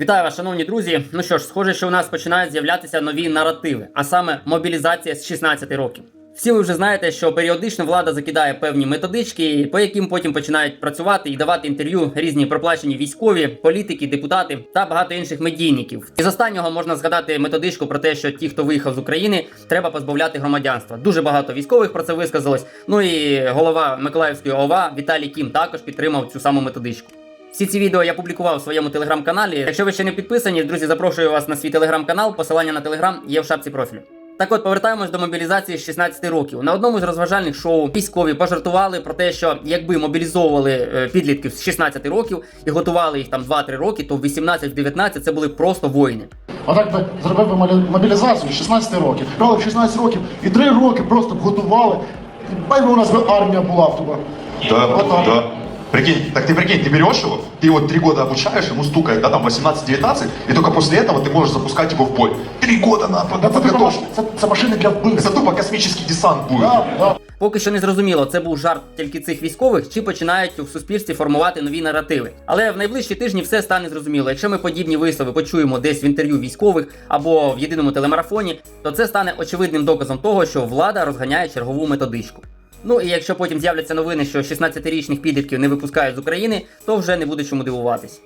Вітаю вас, шановні друзі. Ну що ж, схоже, що у нас починають з'являтися нові наративи, а саме мобілізація з 16 років. Всі ви вже знаєте, що періодично влада закидає певні методички, по яким потім починають працювати і давати інтерв'ю різні проплачені військові, політики, депутати та багато інших медійників. Із останнього можна згадати методичку про те, що ті, хто виїхав з України, треба позбавляти громадянства. Дуже багато військових про це висказалось. Ну і голова Миколаївської ОВА Віталій Кім також підтримав цю саму методичку. Всі ці відео я публікував в своєму телеграм-каналі. Якщо ви ще не підписані, друзі, запрошую вас на свій телеграм-канал. Посилання на телеграм є в шапці профілю. Так от повертаємось до мобілізації з 16 років. На одному з розважальних шоу військові пожартували про те, що якби мобілізовували е, підлітків з 16 років і готували їх там 2-3 роки, то в 18-19 це були просто воїни. Отак би зробив би мобі- мобілізацію 16 років. Брали в 16 років і 3 роки просто б готували. Хай би у нас би армія була б туди. Да, да. Прикинь, так ты прикинь, ты берешь его, ты его три года обучаешь, ему стукает, да, там 18-19, и только после этого ты можешь запускать его в бой. Три года на, на Да, це, тупо маш- подготовку. це, це машини для вбивств. Это тупо космический десант будет. Да, да. Поки що не зрозуміло, це був жарт тільки цих військових, чи починають в суспільстві формувати нові наративи. Але в найближчі тижні все стане зрозуміло. Якщо ми подібні вислови почуємо десь в інтерв'ю військових або в єдиному телемарафоні, то це стане очевидним доказом того, що влада розганяє чергову методичку. Ну і якщо потім з'являться новини, що 16-річних підлітків не випускають з України, то вже не буде чому дивуватись.